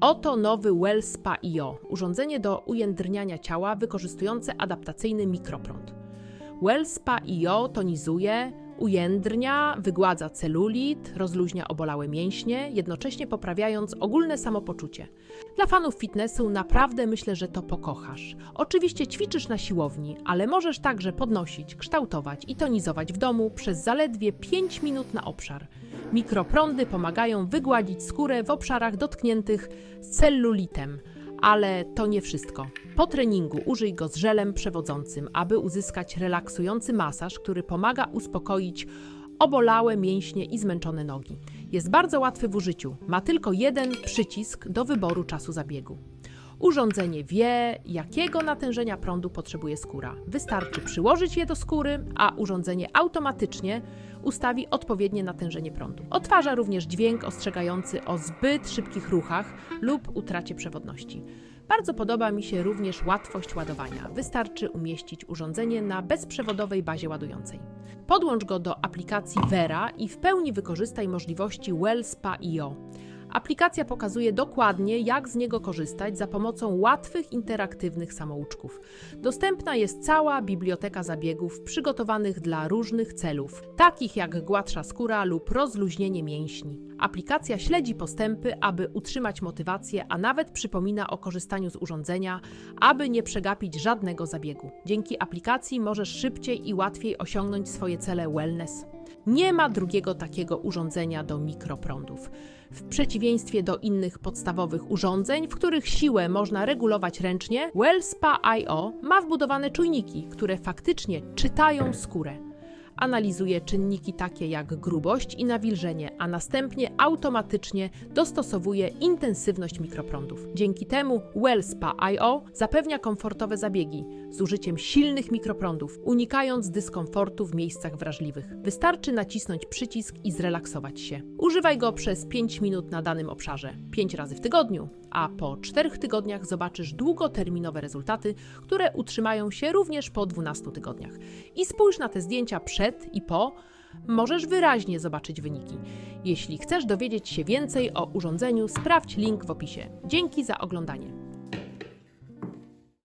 Oto nowy Well Spa IO, urządzenie do ujędrniania ciała wykorzystujące adaptacyjny mikroprąd. Well Spa IO tonizuje, ujędrnia, wygładza celulit, rozluźnia obolałe mięśnie, jednocześnie poprawiając ogólne samopoczucie. Dla fanów fitnessu naprawdę myślę, że to pokochasz. Oczywiście ćwiczysz na siłowni, ale możesz także podnosić, kształtować i tonizować w domu przez zaledwie 5 minut na obszar. Mikroprądy pomagają wygładzić skórę w obszarach dotkniętych cellulitem. Ale to nie wszystko. Po treningu użyj go z żelem przewodzącym, aby uzyskać relaksujący masaż, który pomaga uspokoić obolałe mięśnie i zmęczone nogi. Jest bardzo łatwy w użyciu. Ma tylko jeden przycisk do wyboru czasu zabiegu. Urządzenie wie, jakiego natężenia prądu potrzebuje skóra. Wystarczy przyłożyć je do skóry, a urządzenie automatycznie ustawi odpowiednie natężenie prądu. Odtwarza również dźwięk ostrzegający o zbyt szybkich ruchach lub utracie przewodności. Bardzo podoba mi się również łatwość ładowania. Wystarczy umieścić urządzenie na bezprzewodowej bazie ładującej. Podłącz go do aplikacji Vera i w pełni wykorzystaj możliwości WellSpa IO. Aplikacja pokazuje dokładnie, jak z niego korzystać za pomocą łatwych, interaktywnych samouczków. Dostępna jest cała biblioteka zabiegów przygotowanych dla różnych celów, takich jak gładsza skóra lub rozluźnienie mięśni. Aplikacja śledzi postępy, aby utrzymać motywację, a nawet przypomina o korzystaniu z urządzenia, aby nie przegapić żadnego zabiegu. Dzięki aplikacji możesz szybciej i łatwiej osiągnąć swoje cele wellness. Nie ma drugiego takiego urządzenia do mikroprądów. W przeciwieństwie do innych podstawowych urządzeń, w których siłę można regulować ręcznie, WellSpa IO ma wbudowane czujniki, które faktycznie czytają skórę. Analizuje czynniki takie jak grubość i nawilżenie, a następnie automatycznie dostosowuje intensywność mikroprądów. Dzięki temu WellSpa IO zapewnia komfortowe zabiegi z użyciem silnych mikroprądów, unikając dyskomfortu w miejscach wrażliwych. Wystarczy nacisnąć przycisk i zrelaksować się. Używaj go przez 5 minut na danym obszarze, 5 razy w tygodniu, a po 4 tygodniach zobaczysz długoterminowe rezultaty, które utrzymają się również po 12 tygodniach. I spójrz na te zdjęcia przed i po, możesz wyraźnie zobaczyć wyniki. Jeśli chcesz dowiedzieć się więcej o urządzeniu, sprawdź link w opisie. Dzięki za oglądanie.